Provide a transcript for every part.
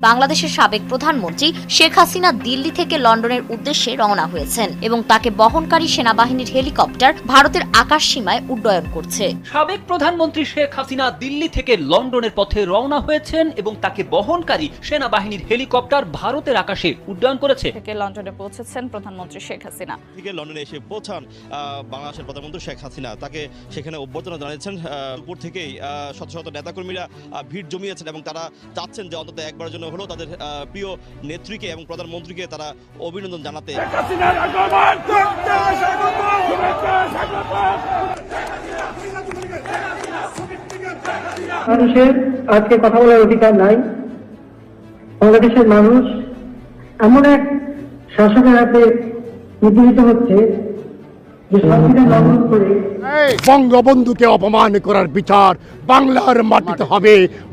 বাংলাদেশের সাবেক প্রধানমন্ত্রী শেখ হাসিনা দিল্লি থেকে লন্ডনের উদ্দেশ্যে রওনা হয়েছেন এবং তাকে বহনকারী সেনাবাহিনীর হেলিকপ্টার ভারতের আকাশ সীমায় উড্ডয়ন করছে। সাবেক প্রধানমন্ত্রী শেখ হাসিনা দিল্লি থেকে লন্ডনের পথে রওনা হয়েছেন এবং তাকে বহনকারী সেনাবাহিনীর হেলিকপ্টার ভারতের আকাশে উড্ডয়ন করেছে। থেকে লন্ডনে পৌঁছেছেন প্রধানমন্ত্রী শেখ হাসিনা। থেকে লন্ডনে এসে পৌঁছান আহ, বাংলাদেশের প্রধানমন্ত্রী শেখ হাসিনা। তাকে সেখানে অভ্যর্থনা জানিয়েছেন আহ, উপর থেকেই আহ, শত শত নেতাকর্মীরা আহ, ভিড় জমিয়েছেন এবং তারা চাচ্ছেন যে অন্তত একবারের জন্য হলেও তাদের প্রিয় নেত্রীকে এবং প্রধানমন্ত্রীকে তারা অভিনন্দন জানাতে মানুষের আজকে কথা বলার অধিকার নাই। বাংলাদেশের মানুষ এমন এক শাসনের হাতে নিপীড়িত হচ্ছে যে সংবিধান লঙ্ঘন করে বঙ্গবন্ধুকে অপমান করার বিচার বাংলার মাটিতে হবে।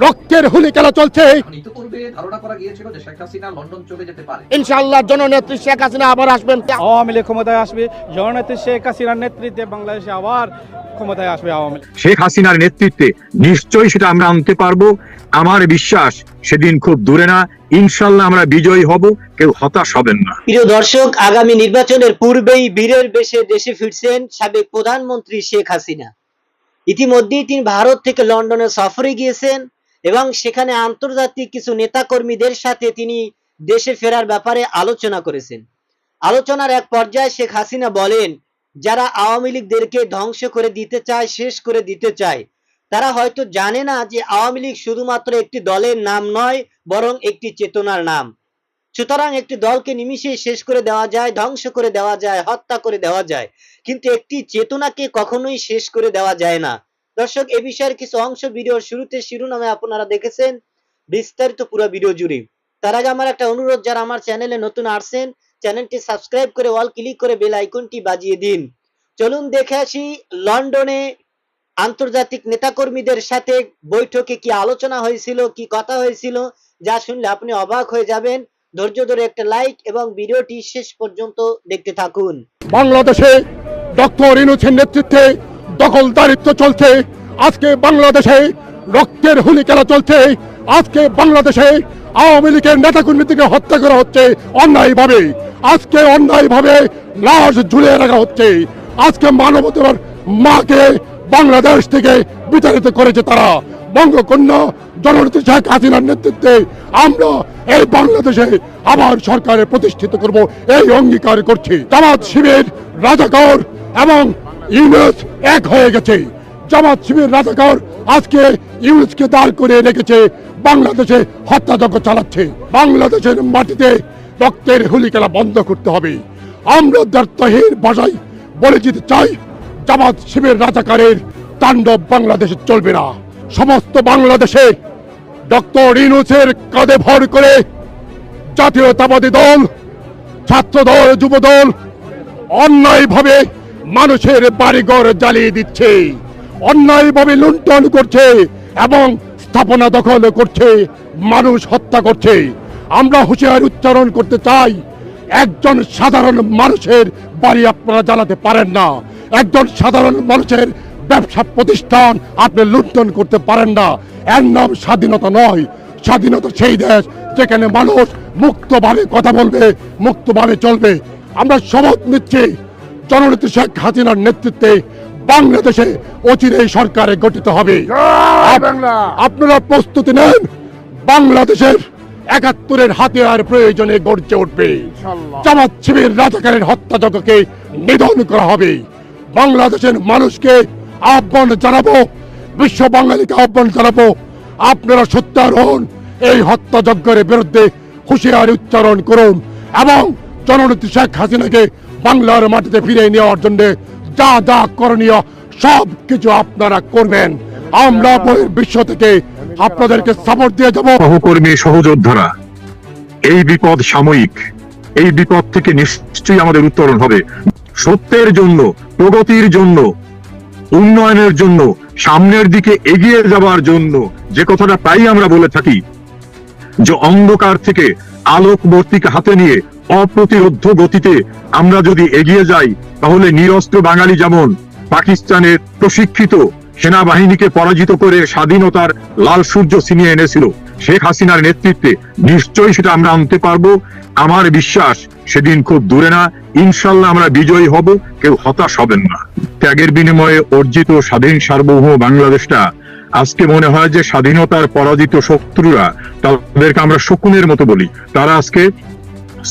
রক্তের হুলি খেলা চলছে। ইতিপূর্বে ধারণা করা গিয়েছিল যে শেখ হাসিনা লন্ডন চলে যেতে পারে। ইনশাআল্লাহ জননেত্রী শেখ হাসিনা আবার আসবেন। আওয়ামী লীগ ক্ষমতায় আসবে জননেত্রী শেখ হাসিনার নেতৃত্বে বাংলাদেশে আবার ক্ষমতায় আসবে আওয়ামী লীগ। শেখ হাসিনার নেতৃত্বে নিশ্চয়ই সেটা আমরা আনতে পারব। আমার বিশ্বাস সেদিন খুব দূরে না ইনশাল্লাহ আমরা বিজয়ী হব কেউ হতাশ হবেন না। প্রিয় দর্শক আগামী নির্বাচনের পূর্বেই বীরের বেশে দেশে ফিরছেন সাবেক প্রধানমন্ত্রী শেখ হাসিনা। ইতিমধ্যেই তিনি ভারত থেকে লন্ডনে সফরে গিয়েছেন। এবং সেখানে আন্তর্জাতিক কিছু নেতাকর্মীদের সাথে তিনি দেশে ফেরার ব্যাপারে আলোচনা করেছেন। আলোচনার এক পর্যায়ে শেখ হাসিনা বলেন, যারা আওয়ামী লীগদেরকে ধ্বংস করে দিতে চায়, শেষ করে দিতে চায়। তারা হয়তো জানে না যে আওয়ামী লীগ শুধুমাত্র একটি দলের নাম নয়, বরং একটি চেতনার নাম। সুতরাং একটি দলকে নিমিশেই শেষ করে দেওয়া যায়, ধ্বংস করে দেওয়া যায়, হত্যা করে দেওয়া যায়। কিন্তু একটি চেতনাকে কখনোই শেষ করে দেওয়া যায় না। দর্শক, এ বিষয়ের কিছু অংশ ভিডিওর শুরুতে শিরোনামে আপনারা দেখেছেন। বিস্তারিত পুরো ভিডিও জুড়ে। তার আগে আমার একটা অনুরোধ, যারা আমার চ্যানেলে নতুন আসছেন, চ্যানেলটি সাবস্ক্রাইব করে অল ক্লিক করে বেল আইকনটি বাজিয়ে দিন। চলুন দেখে আসি, লন্ডনে আন্তর্জাতিক নেতাকর্মীদের সাথে বৈঠকে কি আলোচনা হয়েছিল, কি কথা হয়েছিল, যা শুনলে আপনি অবাক হয়ে যাবেন। ধৈর্য ধরে একটা লাইক এবং ভিডিওটি শেষ পর্যন্ত দেখতে থাকুন। বাংলাদেশে ডক্টর ইনুছের নেতৃত্বে দখলদারিত্ব চলছে। আজকে বাংলাদেশে রক্তের হুলি খেলা চলছে। আজকে বাংলাদেশে আওয়ামী লীগের নেতাকর্মীদেরকে হত্যা করা হচ্ছে অন্যায়ভাবে। আজকে অন্যায়ভাবে লাশ ঝুলিয়ে রাখা হচ্ছে। আজকে মানবতার মাকে বাংলাদেশ থেকে বিতাড়িত করেছে তারা। বঙ্গকন্যা জননেত্রী শেখ হাসিনার নেতৃত্বে আমরা এই বাংলাদেশে আবার সরকারে প্রতিষ্ঠিত করব, এই অঙ্গীকার করছি। জামাত শিবির, রাজাকর এবং ইউনুস এক হয়ে গেছে। জামাত শিবির রাজাকর আজকে ইউনুসকে দাঁড় করে রেখেছে, বাংলাদেশে হত্যাযজ্ঞ চালাচ্ছে। বাংলাদেশের মাটিতে রক্তের হুলি খেলা বন্ধ করতে হবে। আমরা দার্থহীন ভাষায় বলে যেতে চাই, জামাত শিবির রাজাকারের তাণ্ডব বাংলাদেশে চলবে না। সমস্ত বাংলাদেশে ডক্টর ইনুসের কাঁধে ভর করে জাতীয়তাবাদী দল ছাত্র দল যুব দল অন্যায়ভাবে মানুষের বাড়িঘর জ্বালিয়ে দিচ্ছে। অন্যায়ভাবে লুণ্ঠন করছে এবং স্থাপনা দখল করছে, মানুষ হত্যা করছে। আমরা হুঁশিয়ার উচ্চারণ করতে চাই, একজন সাধারণ মানুষের বাড়ি আপনারা জ্বালাতে পারেন না। একজন সাধারণ মানুষের ব্যবসা প্রতিষ্ঠান আপনি লুণ্ঠন করতে পারেন না। এর নাম স্বাধীনতা নয়। স্বাধীনতা সেই দেশ যেখানে মানুষ মুক্তভাবে কথা বলবে, মুক্তভাবে চলবে। আমরা শপথ নিচ্ছি জননেত্রী শেখ হাসিনার নেতৃত্বে বাংলাদেশে অচিরেই সরকারে গঠিত হবে। আপনারা প্রস্তুতি নেন বাংলাদেশের একাত্তরের হাতিয়ার প্রয়োজনে গড়ছে উঠবে। জামাত শিবির রাজাকারের হত্যাযজ্ঞকে নিধন করা হবে। বাংলাদেশের মানুষকে আহ্বান জানাব বিশ্ব বাঙালিকে আহ্বান জানাব আপনারা সত্যার হন এই হত্যাযজ্ঞের বিরুদ্ধে হুঁশিয়ারি উচ্চারণ করুন এবং জননেত্রী শেখ হাসিনাকে বাংলার মাটিতে ফিরিয়ে নেওয়ার জন্য যা যা করণীয় সব কিছু আপনারা করবেন। আমরা বিশ্ব থেকে আপনাদেরকে সাপোর্ট দিয়ে যাব। সহকর্মী, সহযোদ্ধারা, এই বিপদ সাময়িক। এই বিপদ থেকে নিশ্চয়ই আমাদের উত্তরণ হবে। সত্যের জন্য, প্রগতির জন্য, উন্নয়নের জন্য, সামনের দিকে এগিয়ে যাওয়ার জন্য, যে কথাটা প্রায়ই আমরা বলে থাকি, যে অন্ধকার থেকে আলোকবর্তিকা হাতে নিয়ে অপ্রতিরোধ্য গতিতে আমরা যদি এগিয়ে যাই, তাহলে নিরস্ত্র বাঙালি যেমন পাকিস্তানের প্রশিক্ষিত সেনাবাহিনীকে পরাজিত করে স্বাধীনতার লাল সূর্য ছিনিয়ে এনেছিল, শেখ হাসিনার নেতৃত্বে নিশ্চয়ই সেটা আমরা আনতে পারব। আমার বিশ্বাস সেদিন খুব দূরে না, ইনশাল্লাহ আমরা বিজয়ী হব, কেউ হতাশ হবেন না। ত্যাগের বিনিময়ে অর্জিত স্বাধীন সার্বভৌম বাংলাদেশটা, আজকে মনে হয় যে স্বাধীনতার পরাজিত শত্রুরা তাদেরকে আমরা শকুনের মতো বলি। তারা আজকে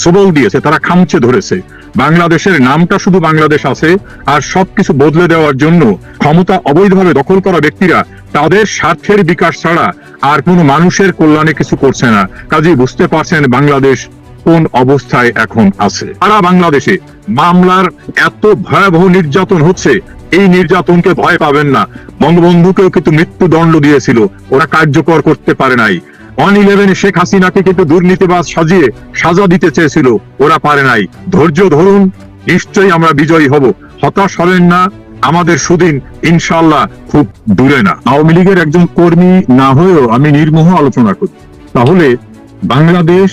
সবল দিয়েছে, তারা খামচে ধরেছে। বাংলাদেশের নামটা শুধু বাংলাদেশ আছে, আর সবকিছু বদলে দেওয়ার জন্য ক্ষমতা অবৈধভাবে দখল করা ব্যক্তিরা তাদের স্বার্থের বিকাশ ছাড়া আর কোনো মানুষের কল্যাণে কিছু করছে না। কাজেই বুঝতে পারছেন বাংলাদেশ কোন অবস্থায় এখন আছে। সারা বাংলাদেশে মামলার এত ভয়াবহ নির্যাতন হচ্ছে, এই নির্যাতনকে ভয় পাবেন না। বঙ্গবন্ধুকেও কিন্তু মৃত্যুদণ্ড দিয়েছিল, ওরা কার্যকর করতে পারে নাই। ওয়ান ইলেভেনে শেখ হাসিনাকে কিন্তু দুর্নীতিবাজ সাজিয়ে সাজা দিতে চেয়েছিল। ওরা পারে নাই। ধৈর্য ধরুন, নিশ্চয়ই আমরা বিজয়ী হব। হতাশ হবেন না, আমাদের সুদিন ইনশাল্লাহ খুব দূরে না। আওয়ামী লীগের একজন কর্মী না হয়েও আমি নির্মোহ আলোচনা করি। তাহলে বাংলাদেশ,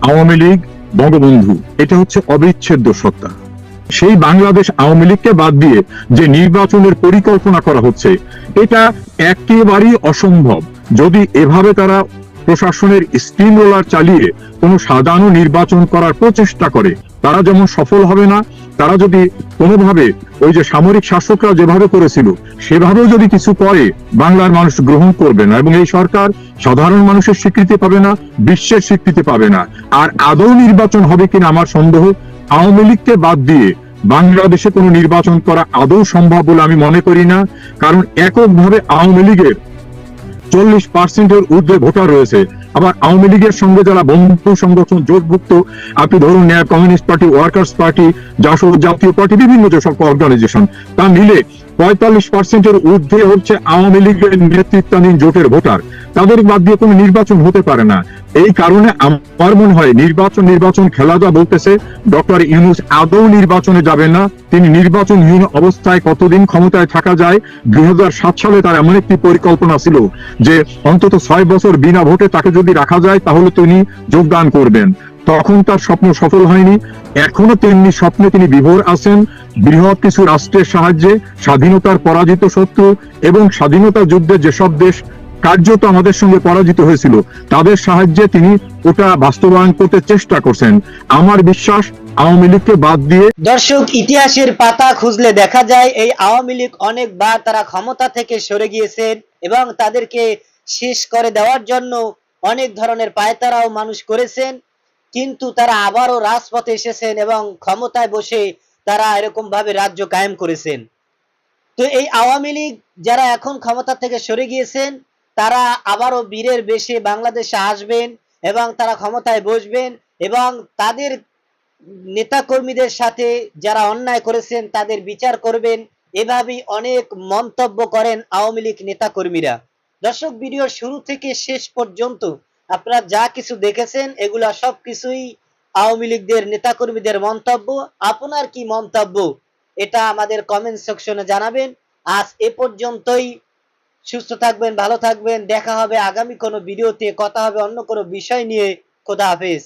আওয়ামী লীগ, বঙ্গবন্ধু, এটা হচ্ছে অবিচ্ছেদ্য সত্তা। সেই বাংলাদেশ আওয়ামী লীগকে বাদ দিয়ে যে নির্বাচনের পরিকল্পনা করা হচ্ছে, এটা একেবারেই অসম্ভব। যদি এভাবে তারা প্রশাসনের স্টিম রোলার চালিয়ে কোনো সাজানো নির্বাচন করার প্রচেষ্টা করে, তারা যেমন সফল হবে না, তারা যদি কোনোভাবে ওই যে সামরিক শাসকরা যেভাবে করেছিল, সেভাবেও যদি কিছু করে, বাংলার মানুষ গ্রহণ করবে না এবং এই সরকার সাধারণ মানুষের স্বীকৃতি পাবে না, বিশ্বের স্বীকৃতি পাবে না। আর আদৌ নির্বাচন হবে কিনা আমার সন্দেহ, আওয়ামী লীগকে বাদ দিয়ে বাংলাদেশে কোনো নির্বাচন করা আদৌ সম্ভব বলে আমি মনে করি না। কারণ এককভাবে আওয়ামী লীগের চল্লিশ পার্সেন্টের ঊর্ধ্বে ভোটার রয়েছে। আবার আওয়ামী লীগের সঙ্গে যারা বন্ধু সংগঠন জোটভুক্ত, আপনি ধরুন communist party, workers party Jatiya party, বিভিন্ন যে সকল অর্গানাইজেশন তা মিলে পঁয়তাল্লিশ পার্সেন্টের ঊর্ধ্বে হচ্ছে আওয়ামী লীগের নেতৃত্বাধীন জোটের ভোটার। তাদের বাদ দিয়ে কোনো নির্বাচন হতে পারে না। এই কারণে আমার মনে হয় নির্বাচন নির্বাচন খেলা যা বলতেছে, ডক্টর ইউনুস আদৌ নির্বাচনে যাবেন না। তিনি নির্বাচনহীন অবস্থায় কতদিন ক্ষমতায় থাকা যায় দু হাজার সাত সালে তার এমন একটি পরিকল্পনা ছিল যে অন্তত ছয় বছর বিনা ভোটে তাকে যদি রাখা যায়, তাহলে তিনি যোগদান করবেন। তখন তার স্বপ্ন সফল হয়নি। এখনও তেমনি স্বপ্নে তিনি বিভোর আছেন। বৃহৎ কিছু রাষ্ট্রের সাহায্যে স্বাধীনতার পরাজিত শত্রু এবং স্বাধীনতা যুদ্ধে যেসব দেশ কার্যত আমাদের সঙ্গে পরাজিত হয়েছিল, তাদের সাহায্যে তিনি ওটা বাস্তবায়ন করতে চেষ্টা করছেন। আমার বিশ্বাস, আওয়ামী লীগকে বাদ দিয়ে দর্শক, ইতিহাসের পাতা খুঁজলে দেখা যায়, এই আওয়ামী লীগ অনেকবার তারা ক্ষমতা থেকে সরে গিয়েছেন এবং তাদেরকে শেষ করে দেওয়ার জন্য অনেক ধরনের পায়তারাও মানুষ করেছেন। কিন্তু তারা আবারও রাজপথে এসেছেন এবং ক্ষমতায় বসে তারা এরকম ভাবে রাজ্য কায়েম করেছেন। তো এই আওয়ামী লীগ যারা এখন ক্ষমতা থেকে সরে গিয়েছেন, তারা আবারও বীরের বেশে বাংলাদেশে আসবেন এবং তারা ক্ষমতায় বসবেন এবং তাদের নেতাকর্মীদের সাথে যারা অন্যায় করেছেন, তাদের বিচার করবেন। এভাবেই অনেক মন্তব্য করেন আওয়ামী লীগ নেতাকর্মীরা। দর্শক, ভিডিওর শুরু থেকে শেষ পর্যন্ত আপনারা যা কিছু দেখেছেন, এগুলা সব কিছুই আওয়ামী লীগদের নেতাকর্মীদের মন্তব্য। আপনার কি মন্তব্য? এটা আমাদের কমেন্ট সেকশনে জানাবেন। আজ এ পর্যন্তই। সুস্থ থাকবেন, ভালো থাকবেন। দেখা হবে আগামী কোনো ভিডিওতে কথা হবে অন্য কোনো বিষয় নিয়ে। খোদা হাফেজ।